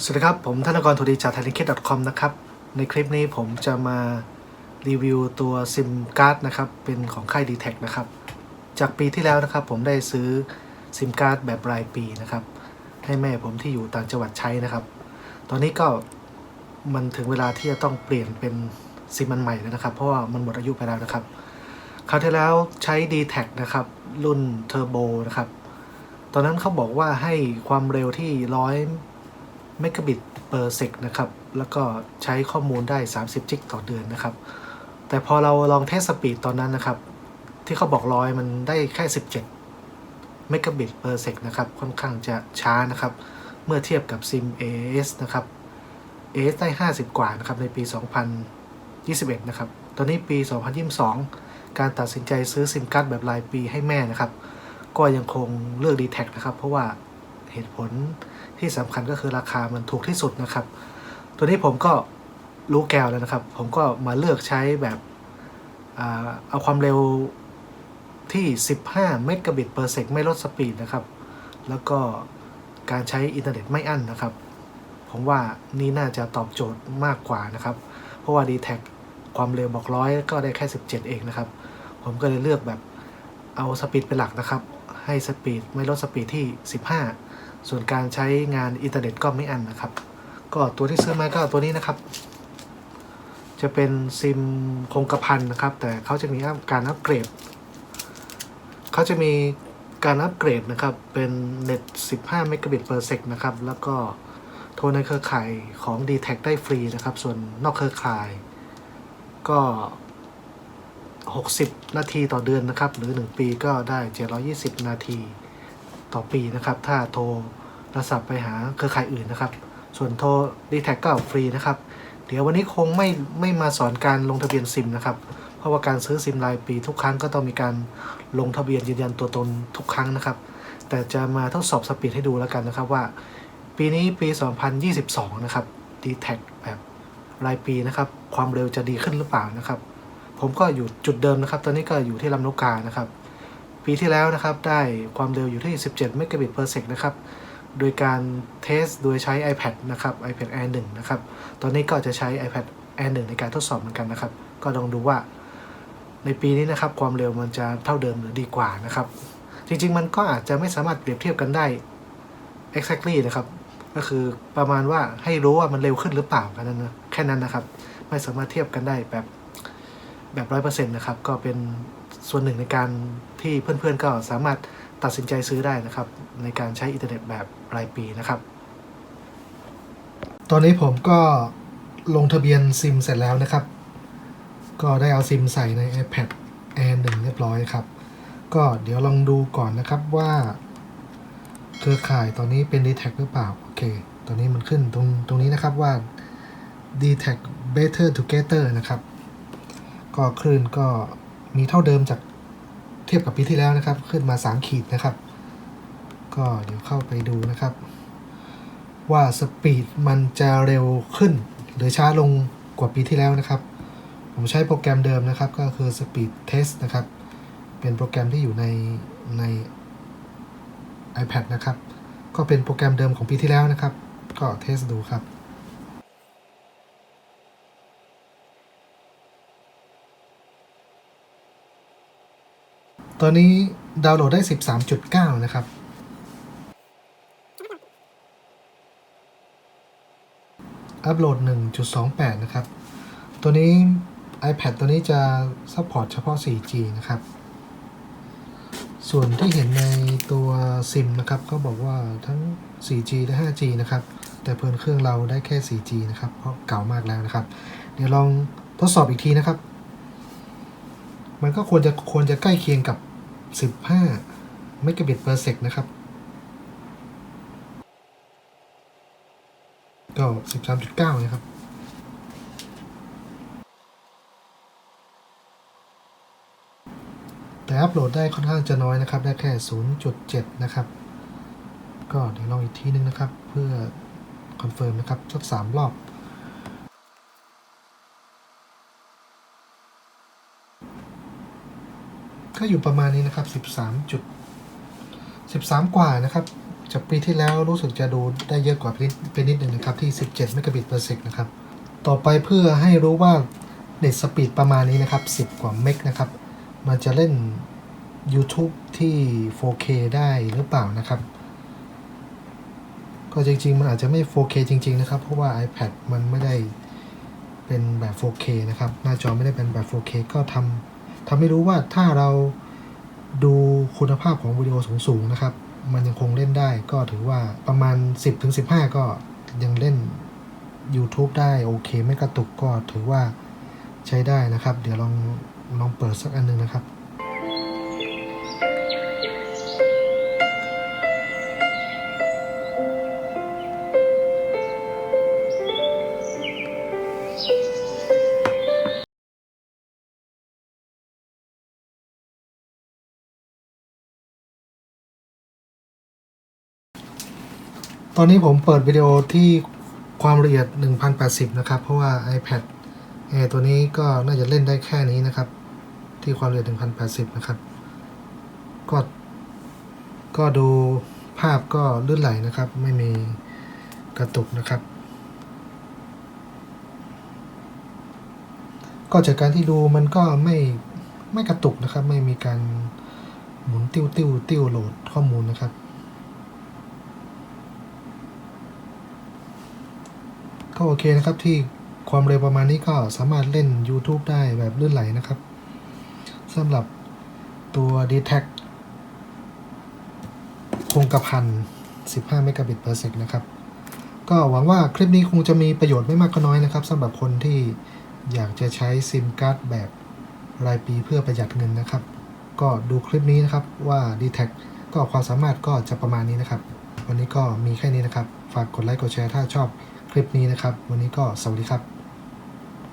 สวัสดีครับ ผมธนกรโทดีจาก t h a i l a n d k i t c o m นะครับ ในคลิปนี้ผมจะมารีวิวตัวซิมการ์ดนะครับ เป็นของค่าย d t แทนะครับ จากปีที่แล้วนะครับ ผมได้ซื้อซิมการ์ดแบบรายปีนะครับ ให้แม่ผมที่อยู่ต่างจังหวัดใช้นะครับ ตอนนี้ก็มันถึงเวลาที่จะต้องเปลี่ยนเป็นซิมมันใหม่แล้วนะครับ เพราะว่ามันหมดอายุไปแล้วนะครับ คราวที่แล้วใช้ d t แทนะครับ รุ่นเทอร์โบนะครับ ตอนนั้นเขาบอกว่าให้ความเร็วที่ร้อย เมกะบิตเปอร์เซกนะครับ แล้วก็ใช้ข้อมูลได้ 30 จิกต่อเดือนนะครับ แต่พอเราลองเทสสปีดตอนนั้นนะครับ ที่เขาบอกร้อยมันได้แค่ 17เมกะบิตเปอร์เซกนะครับ ค่อนข้างจะช้านะครับ เมื่อเทียบกับซิม AS นะครับ AS ได้ 50 กว่านะครับ ในปี 2021 นะครับ ตอนนี้ปี 2022 การตัดสินใจซื้อซิมการ์ดแบบรายปีให้แม่นะครับ ก็ยังคงเลือก d t แทนะครับ เพราะว่า เหตุผลที่สำคัญก็คือราคามันถูกที่สุดนะครับ ตัวนี้ผมก็รู้แก้วแล้วนะครับ ผมก็มาเลือกใช้แบบเอาความเร็วที่ 15 เมกะบิตเปอร์เซกไม่ลดสปีดนะครับ แล้วก็การใช้อินเทอร์เน็ตไม่อั้นนะครับ ผมว่านี่น่าจะตอบโจทย์มากกว่านะครับ เพราะว่า d t แทความเร็วบอกร้อยก็ได้แค่ 17 เองนะครับ ผมก็เลยเลือกแบบเอาสปีดเป็นหลักนะครับ ให้สปีดไม่ลดสปีดที่ 15 ส่วนการใช้งานอินเทอร์เน็ตก็ไม่อันนะครับ ก็ตัวที่ซื้อมาก็ตัวนี้นะครับ จะเป็นซิมคงกระพันนะครับ แต่เขาจะมีการอัปเกรดเขาจะมีการอัปเกรดนะครับ เป็นเน็ต 15 เมกะบิต per sec นะครับ แล้วก็โทรในเครือข่ายของ d t แทได้ฟรีนะครับ ส่วนนอกเครือข่าย ก็ 60 นาทีต่อเดือนนะครับ หรือ 1 ปีก็ได้ 720 นาทีต่อปีนะครับ ถ้าโทรโทรศัพท์ไปหาเครือข่ายอื่นนะครับ ส่วนโทร d t แทก็ฟรีนะครับ เดี๋ยววันนี้คงไม่ไม่มาสอนการลงทะเบียนซิมนะครับ เพราะว่าการซื้อซิมรายปีทุกครั้งก็ต้องมีการลงทะเบียนยืนยันตัวตนทุกครั้งนะครับ แต่จะมาทดสอบสปีดให้ดูแล้วกันนะครับว่า ปีนี้ปี 2022 นะครับ d t แทแบบรายปีนะครับ ความเร็วจะดีขึ้นหรือเปล่านะครับ ผมก็อยู่จุดเดิมนะครับ ตอนนี้ก็อยู่ที่ลำลูกกานะครับ ปีที่แล้วนะครับได้ความเร็วอยู่ที่ 17 เมกะบิต per sec นะครับ โดยการเทสโดยใช้ iPad นะครับ iPad Air 1 นะครับ ตอนนี้ก็จะใช้ iPad Air 1 ในการทดสอบเหมือนกันนะครับ ก็ลองดูว่า ในปีนี้นะครับความเร็วมันจะเท่าเดิมหรือดีกว่านะครับ จริงๆ มันก็อาจจะไม่สามารถเปรียบเทียบกันได้ exactly นะครับ ก็คือประมาณว่าให้รู้ว่ามันเร็วขึ้นหรือเปล่ากันนั้นนะแค่นั้นนะครับ ไม่สามารถเทียบกันได้แบบ แบบร้อยเปอร์เซ็นต์นะครับ ก็เป็นส่วนหนึ่งในการที่เพื่อนๆก็สามารถตัดสินใจซื้อได้นะครับ ในการใช้อินเทอร์เน็ตแบบรายปีนะครับ ตอนนี้ผมก็ลงทะเบียนซิมเสร็จแล้วนะครับ ก็ได้เอาซิมใส่ใน iPad Air 1 เรียบร้อยครับ ก็เดี๋ยวลองดูก่อนนะครับว่า เครือข่ายตอนนี้เป็น d t แทหรือเปล่า โอเค ตอนนี้มันขึ้นตรงตรงนี้นะครับว่า d t แท Better Together นะครับ ก็คลื่นก็มีเท่าเดิมจากเทียบกับปีที่แล้วนะครับ ขึ้นมา 3 ขีดนะครับ ก็เดี๋ยวเข้าไปดูนะครับ ว่าสปีดมันจะเร็วขึ้น หรือช้าลงกว่าปีที่แล้วนะครับ ผมใช้โปรแกรมเดิมนะครับ ก็คือ Speed Test นะครับ เป็นโปรแกรมที่อยู่ในใน iPad นะครับ ก็เป็นโปรแกรมเดิมของปีที่แล้วนะครับ ก็เทสดูครับ ตอนนี้ดาวน์โหลดได้ 13.9 นะครับ อัปโหลด 1.28 นะครับ ตัวนี้ iPad ตัวนี้จะซัพพอร์ตเฉพาะ 4G นะครับ ส่วนที่เห็นในตัวซิมนะครับ ก็บอกว่าทั้ง 4G และ 5G นะครับ แต่เพลินเครื่องเราได้แค่ 4G นะครับ เพราะเก่ามากแล้วนะครับ เดี๋ยวลองทดสอบอีกทีนะครับ มันก็ควรจะควรจะใกล้เคียงกับ 15เมกะบิต per sec นะครับ ก็ 13.9 นะครับแต่อัปโหลดได้ค่อนข้างจะน้อยนะครับ ได้แค่ 0.7 นะครับ ก็เดี๋ยวลองอีกทีนึงนะครับ เพื่อคอนเฟิร์มนะครับ สัก 3 รอบ ก็อยู่ประมาณนี้นะครับ 13จุด13 กว่านะครับ จากปีที่แล้วรู้สึกจะดูได้เยอะกว่าไปนิดหนึ่งนะครับที่ 17เมกะบิต per sec นะครับ ต่อไปเพื่อให้รู้ว่าเน็ตสปีดประมาณนี้นะครับ 10 กว่าเมกนะครับ มันจะเล่น YouTube ที่ 4K ได้หรือเปล่านะครับ ก็จริง ๆ มันอาจจะไม่ 4K จริง ๆ นะครับ เพราะว่า iPad มันไม่ได้เป็นแบบ 4K นะครับ หน้าจอไม่ได้เป็นแบบ 4K ก็ทำ ทำให้รู้ว่าถ้าเราดูคุณภาพของวิดีโอสูงๆนะครับ มันยังคงเล่นได้ก็ถือว่าประมาณ 10-15 ก็ยังเล่น YouTube ได้โอเค ไม่กระตุกก็ถือว่าใช้ได้นะครับ เดี๋ยวลองลองเปิดสักอันหนึงนะครับ ตอนนี้ผมเปิดวิดีโอที่ความละเอียด 1080 นะครับ เพราะว่า iPad Air ตัวนี้ก็น่าจะเล่นได้แค่นี้นะครับ ที่ความละเอียด 1080 นะครับ ก็ ก็ดูภาพก็ลื่นไหลนะครับ ไม่มีกระตุกนะครับ ก็จากการที่ดูมันก็ไม่ไม่กระตุกนะครับ ไม่มีการหมุนติ้วติ้วติ้วโหลดข้อมูลนะครับ ก็โอเคนะครับที่ความเร็วประมาณนี้ก็สามารถเล่น YouTube ได้แบบลื่นไหลนะครับสำหรับตัว d t a c คงกระพัน 15 เมกะบิต per sec นะครับ ก็หวังว่าคลิปนี้คงจะมีประโยชน์ไม่มากก็น้อยนะครับสำหรับคนที่อยากจะใช้ซิมการ์ดแบบรายปีเพื่อประหยัดเงินนะครับ ก็ดูคลิปนี้นะครับว่า d t a c ก็ความสามารถก็จะประมาณนี้นะครับ วันนี้ก็มีแค่นี้นะครับ ฝากกดไลค์กดแชร์ถ้าชอบ คลิปนี้นะครับ วันนี้ก็สวัสดีครับ